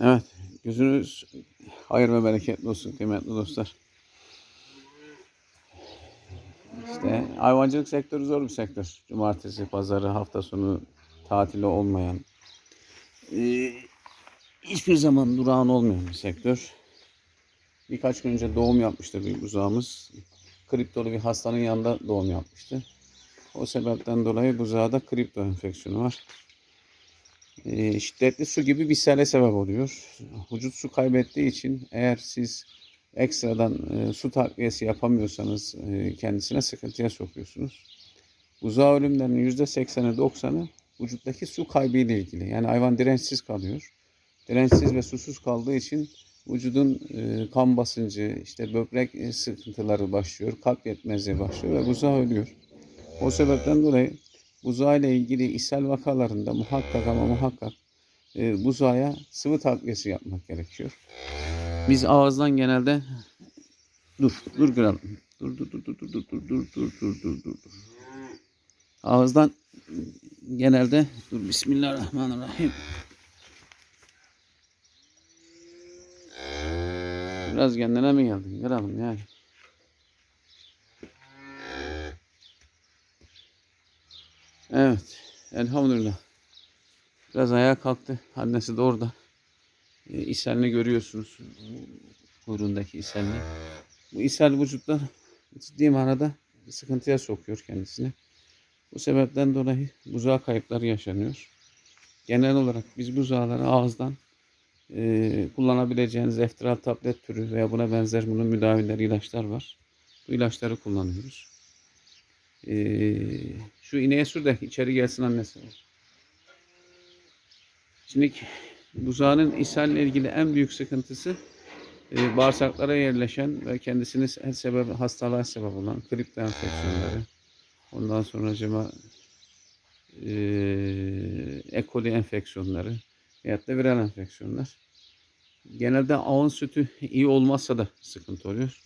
Evet. Gözünüz hayır ve bereketli olsun kıymetli dostlar. İşte hayvancılık sektörü zor bir sektör. Cumartesi, pazarı, hafta sonu tatili olmayan, eee, hiçbir zaman durağan olmayan bir sektör. Birkaç gün önce doğum yapmıştı bir buzağımız. Kriptolu bir hastanın yanında doğum yapmıştı. O sebepten dolayı buzağda kripto enfeksiyonu var. Eee, şiddetli su gibi bir sele sebep oluyor. Vücut su kaybettiği için eğer siz ekstradan e, su takviyesi yapamıyorsanız e, kendisine sıkıntıya sokuyorsunuz. Buzağı ölümlerinin %80'i 90'ı vücuttaki su kaybı ile ilgili. Yani hayvan dirençsiz kalıyor. Dirençsiz ve susuz kaldığı için vücudun e, kan basıncı, işte böbrek e, sıkıntıları başlıyor, kalp yetmezliği başlıyor ve buzağı ölüyor. O sebepten dolayı buzağı ile ilgili ishal vakalarında muhakkak ama muhakkak e, buzağa sıvı takviyesi yapmak gerekiyor. Biz ağızdan genelde dur dur kralım. Dur dur dur dur dur dur dur dur dur dur dur dur dur. Ağızdan genelde dur Bismillahirrahmanirrahim. Biraz kendine mi geldin kralım yani? Evet. Elhamdülillah. Biraz ayağa kalktı. Annesi de orada. E, ishalini görüyorsunuz. Kuyruğundaki ishalini. Bu ishal vücutta ciddi manada sıkıntıya sokuyor kendisini. Bu sebepten dolayı buzağı kayıpları yaşanıyor. Genel olarak biz buzağları ağızdan e, kullanabileceğiniz eftiral tablet türü veya buna benzer bunun müdavileri ilaçlar var. Bu ilaçları kullanıyoruz. E, şu ineğe sür de içeri gelsin annesi. Şimdi buzağının ishalle ilgili en büyük sıkıntısı e, bağırsaklara yerleşen ve kendisini her sebep hastalığa sebep olan kripto enfeksiyonları. Ondan sonra cema e, E. enfeksiyonları veyahut da viral enfeksiyonlar. Genelde ağın sütü iyi olmazsa da sıkıntı oluyor.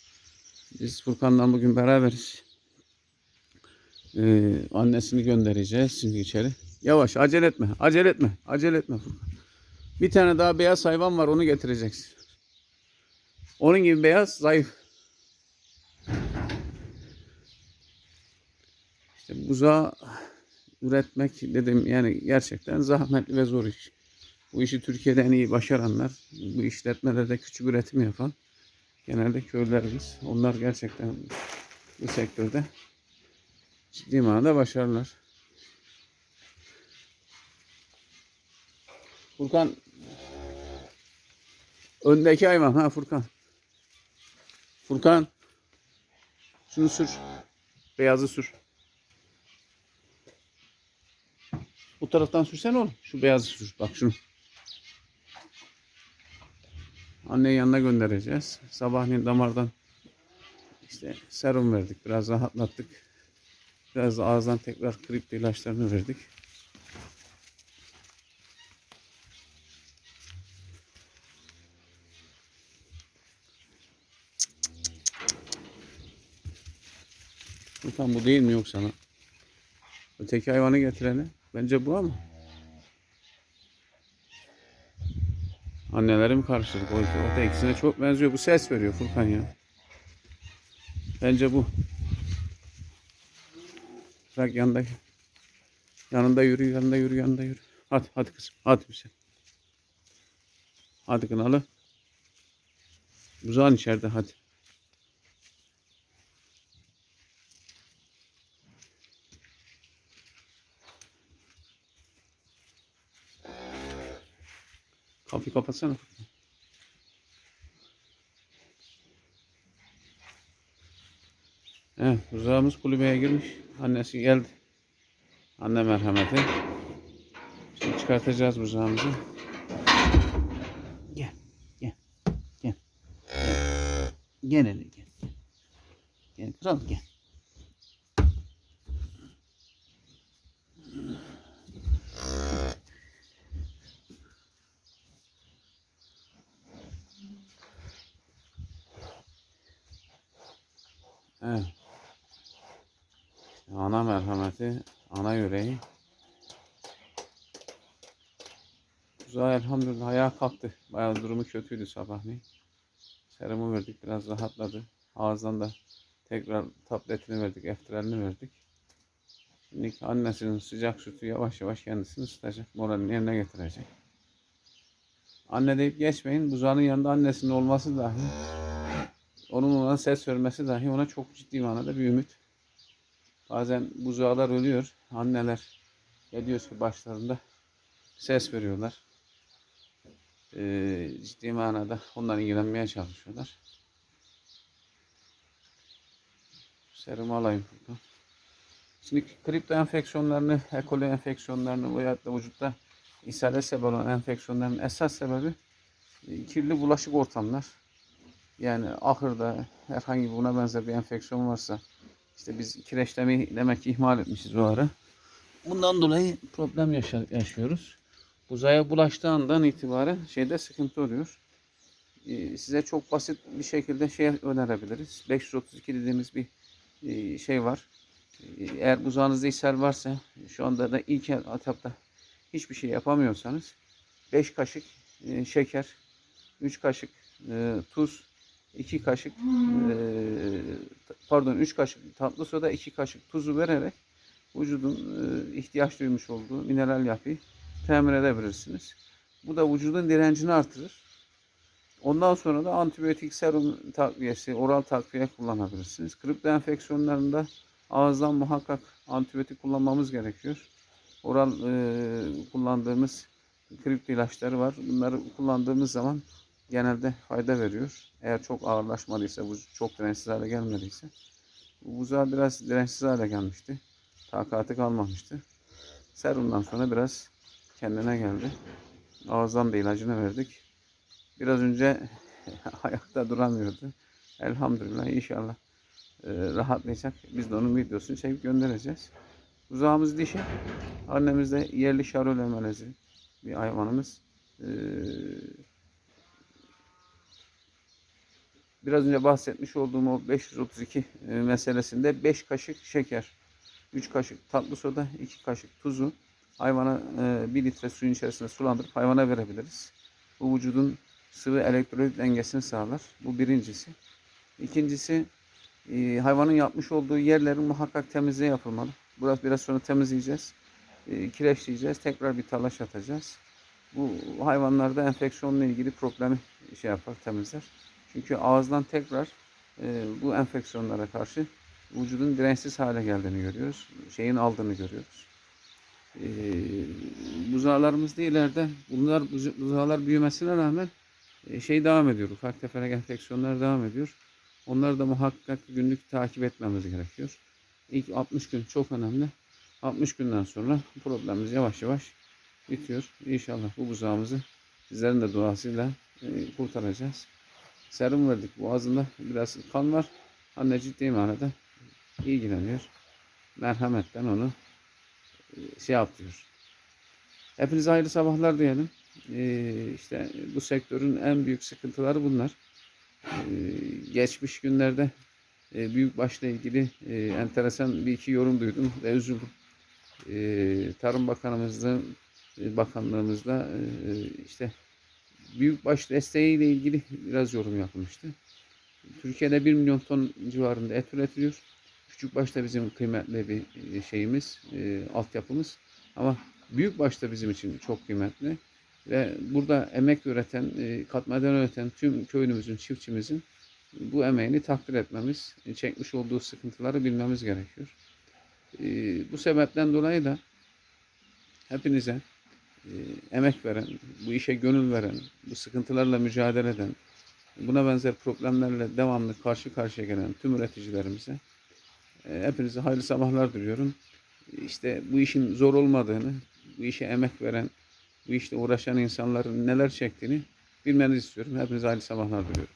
Biz Furkan'la bugün beraberiz. Ee, annesini göndereceğiz şimdi içeri. Yavaş acele etme. Acele etme. Acele etme. Bir tane daha beyaz hayvan var onu getireceksin. Onun gibi beyaz zayıf. İşte buzağı üretmek dedim yani gerçekten zahmetli ve zor iş. Bu işi Türkiye'de en iyi başaranlar, bu işletmelerde küçük üretim yapan genelde köylerimiz. Onlar gerçekten bu sektörde ciddi manada başarılar. Furkan öndeki hayvan ha Furkan. Furkan şunu sür. Beyazı sür. Bu taraftan sürsen oğlum. Şu beyazı sür. Bak şunu. Anneyi yanına göndereceğiz. Sabahleyin damardan işte serum verdik. Biraz rahatlattık. Biraz da ağızdan tekrar kripto ilaçlarını verdik. Furkan bu değil mi yoksa lan? Öteki hayvanı getireni. Bence bu ama. Annelerim karıştırdık. O, o da ikisine çok benziyor. Bu ses veriyor Furkan ya. Bence bu. Bırak yanında. Yanında yürü, yanında yürü, yanında yürü. Hadi, hadi kızım. Hadi bir şey. Hadi kınalı. Buzağın içeride hadi. Kapıyı kapatsana. Evet, buzağımız kulübeye girmiş. Annesi geldi. Anne merhameti. Şimdi çıkartacağız buzağımızı. Gel, gel, gel. Gel hele gel. Gel kral gel. Evet. Ana merhameti, ana yüreği. Buzağı elhamdülillah ayağa kalktı. Bayağı durumu kötüydü sabahleyin. Serumu verdik biraz rahatladı. Ağızdan da tekrar tabletini verdik, eftiralini verdik. Şimdi annesinin sıcak sütü yavaş yavaş kendisini ısıtacak. Moralini yerine getirecek. Anne deyip geçmeyin. Buzağının yanında annesinin olması dahi onun ona ses vermesi dahi ona çok ciddi manada bir ümit. Bazen buzağlar ölüyor. Anneler geliyor ki başlarında ses veriyorlar. Ee, ciddi manada ondan ilgilenmeye çalışıyorlar. Serumu alayım buradan. Şimdi kripto enfeksiyonlarını, E. coli enfeksiyonlarını veyahut da vücutta ishale sebep olan enfeksiyonların esas sebebi e, kirli bulaşık ortamlar. Yani ahırda herhangi buna benzer bir enfeksiyon varsa işte biz kireçlemeyi demek ki ihmal etmişiz o ara. Bundan dolayı problem yaşıyoruz. Buzaya bulaştığı andan itibaren şeyde sıkıntı oluyor. Ee, size çok basit bir şekilde şey önerebiliriz. 532 dediğimiz bir e, şey var. Ee, Eğer buzağınızda ishal varsa şu anda da ilk etapta hiçbir şey yapamıyorsanız 5 kaşık e, şeker, 3 kaşık e, tuz, 2 kaşık e, pardon 3 kaşık tatlı soda, 2 kaşık tuzu vererek vücudun e, ihtiyaç duymuş olduğu mineral yapıyı temin edebilirsiniz. Bu da vücudun direncini artırır. Ondan sonra da antibiyotik serum takviyesi, oral takviye kullanabilirsiniz. Kripto enfeksiyonlarında ağızdan muhakkak antibiyotik kullanmamız gerekiyor. Oral e, kullandığımız kripto ilaçları var. Bunları kullandığımız zaman genelde fayda veriyor. Eğer çok ağırlaşmadıysa, bu çok dirençsiz hale gelmediyse. Bu buzağı biraz dirençsiz hale gelmişti. Takatı kalmamıştı. Serumdan sonra biraz kendine geldi. Ağızdan da ilacını verdik. Biraz önce ayakta duramıyordu. Elhamdülillah inşallah e, rahatlayacak. Biz de onun videosunu çekip göndereceğiz. Uzağımız dişi. Annemiz de yerli şarole melezi bir hayvanımız. Ee, biraz önce bahsetmiş olduğum o 532 e, meselesinde 5 kaşık şeker, 3 kaşık tatlı soda, 2 kaşık tuzu hayvana 1 litre suyun içerisinde sulandırıp hayvana verebiliriz. Bu vücudun sıvı elektrolit dengesini sağlar. Bu birincisi. İkincisi e, hayvanın yapmış olduğu yerlerin muhakkak temizliği yapılmalı. Burası biraz sonra temizleyeceğiz. E, kireçleyeceğiz. Tekrar bir talaş atacağız. Bu hayvanlarda enfeksiyonla ilgili problemi şey yapar, temizler. Çünkü ağızdan tekrar e, bu enfeksiyonlara karşı vücudun dirençsiz hale geldiğini görüyoruz. Şeyin aldığını görüyoruz. E, buzağlarımızda ileride bunlar buza- buzağlar büyümesine rağmen e, şey devam ediyor. Ufak tefek enfeksiyonlar devam ediyor. Onları da muhakkak günlük takip etmemiz gerekiyor. İlk 60 gün çok önemli. 60 günden sonra problemimiz yavaş yavaş bitiyor. İnşallah bu buzağımızı sizlerin de duasıyla e, kurtaracağız. Serum verdik. Boğazında biraz kan var. Anne ciddi manada ilgileniyor. Merhametten onu e, şey yapıyor. Hepinize hayırlı sabahlar diyelim. E, işte bu sektörün en büyük sıkıntıları bunlar. E, geçmiş günlerde e, büyükbaşla ilgili e, enteresan bir iki yorum duydum ve üzüldüm. E, Tarım Bakanımızla, e, Bakanlığımızla e, işte büyükbaş desteğiyle ilgili biraz yorum yapılmıştı. Türkiye'de 1 milyon ton civarında et üretiliyor. Küçükbaş da bizim kıymetli bir e, şeyimiz, e, altyapımız. Ama büyükbaş da bizim için çok kıymetli. Ve burada emek üreten, e, katmadan üreten tüm köylümüzün, çiftçimizin bu emeğini takdir etmemiz, e, çekmiş olduğu sıkıntıları bilmemiz gerekiyor. E, bu sebepten dolayı da hepinize emek veren, bu işe gönül veren, bu sıkıntılarla mücadele eden, buna benzer problemlerle devamlı karşı karşıya gelen tüm üreticilerimize e, hepinize hayırlı sabahlar diliyorum. İşte bu işin zor olmadığını, bu işe emek veren, bu işte uğraşan insanların neler çektiğini bilmenizi istiyorum. Hepinize hayırlı sabahlar diliyorum.